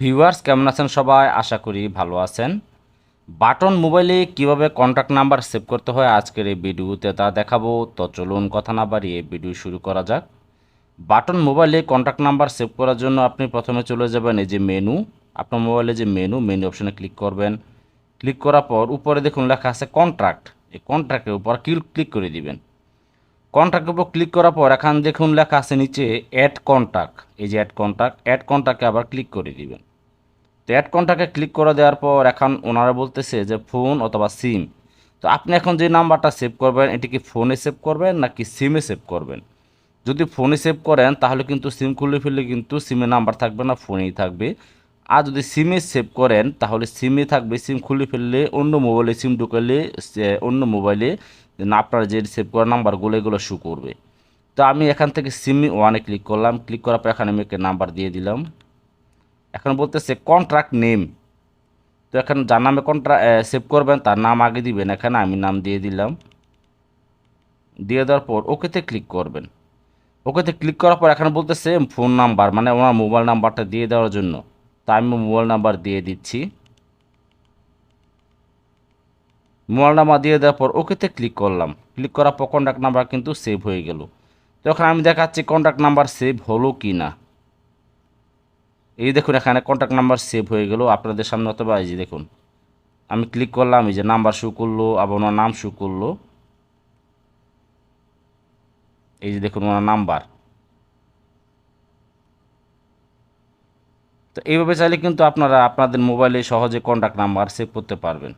Viewers, কেমন আছেন সবাই? আশা করি ভালো আছেন। বাটন মোবাইলে কীভাবে কন্ট্যাক্ট নাম্বার সেভ করতে হয় আজকের এই ভিডিওতে তা দেখাবো। তো চলুন কথা না বাড়িয়ে ভিডিও শুরু করা যাক। বাটন মোবাইলে কন্ট্যাক্ট নাম্বার সেভ করার জন্য আপনি প্রথমে চলে যাবেন এই যে মেনু আপনার মোবাইলে যে মেনু মেনু অপশানে ক্লিক করবেন। ক্লিক করার পর উপরে দেখুন লেখা আছে কন্ট্রাক্ট এই কন্ট্রাক্টের উপর ক্লিক ক্লিক করে দিবেন। কন্ট্রাক্টের উপর ক্লিক করার পর এখন দেখুন লেখা আছে নিচে অ্যাড কন্ট্যাক্ট এই যে অ্যাড কন্ট্যাক্ট অ্যাড কন্ট্যাক্টে আবার ক্লিক করে দিবেন। তো অ্যাড কন্ট্যাক্টে ক্লিক করে দেওয়ার পর এখন ওনারা বলতেছে যে ফোন অথবা সিম তো আপনি এখন যে নাম্বারটা সেভ করবেন, এটি কি ফোনে সেভ করবেন নাকি সিমে সেভ করবেন? যদি ফোনে সেভ করেন, তাহলে কিন্তু সিম খুলে ফেললে কিন্তু সিমের নাম্বার থাকবে না ফোনেই থাকবে। আর যদি সিমে সেভ করেন, তাহলে সিমে থাকবে সিম খুলে ফেললে অন্য মোবাইলে সিম ঢুকালে অন্য মোবাইলে আপনার যে সেভ করা নাম্বারগুলো, এগুলো শু করবে। তো আমি এখান থেকে সিম ওয়ানে ক্লিক করলাম। ক্লিক করার পর এখানে আমি একটা নাম্বার দিয়ে দিলাম। এখন বলতেছে কন্ট্রাক্ট নেম তো এখন যার নামে কন্ট্রা সেভ করবেন, তার নাম আগে দিবেন। এখানে আমি নাম দিয়ে দিলাম। দিয়ে দেওয়ার পর ওকেতে ক্লিক করবেন। ওকেতে ক্লিক করার পর এখানে বলতেছে ফোন নাম্বার মানে ওনার মোবাইল নাম্বারটা দিয়ে দেওয়ার জন্য। তা আমি মোবাইল নাম্বার দিয়ে দিচ্ছি। মোবাইল নাম্বার দিয়ে দেওয়ার পর ওকেতে ক্লিক করলাম। ক্লিক করার পর কন্ট্যাক্ট নাম্বার কিন্তু সেভ হয়ে গেল। তো এখন আমি দেখাচ্ছি কন্ট্যাক্ট নাম্বার সেভ হলো কি না এই দেখুন, এখানে কন্ট্যাক্ট নাম্বার সেভ হয়ে গেল। আপনাদের সামনে অথবা এই যে দেখুন, আমি ক্লিক করলাম, এই যে নাম্বার শু করল, আবার ওনার নাম শু করল। এই যে দেখুন, ওনার নাম্বার তো এইভাবে চাইলে কিন্তু আপনারা আপনাদের মোবাইলে সহজে কন্ট্যাক্ট নাম্বার সেভ করতে পারবেন।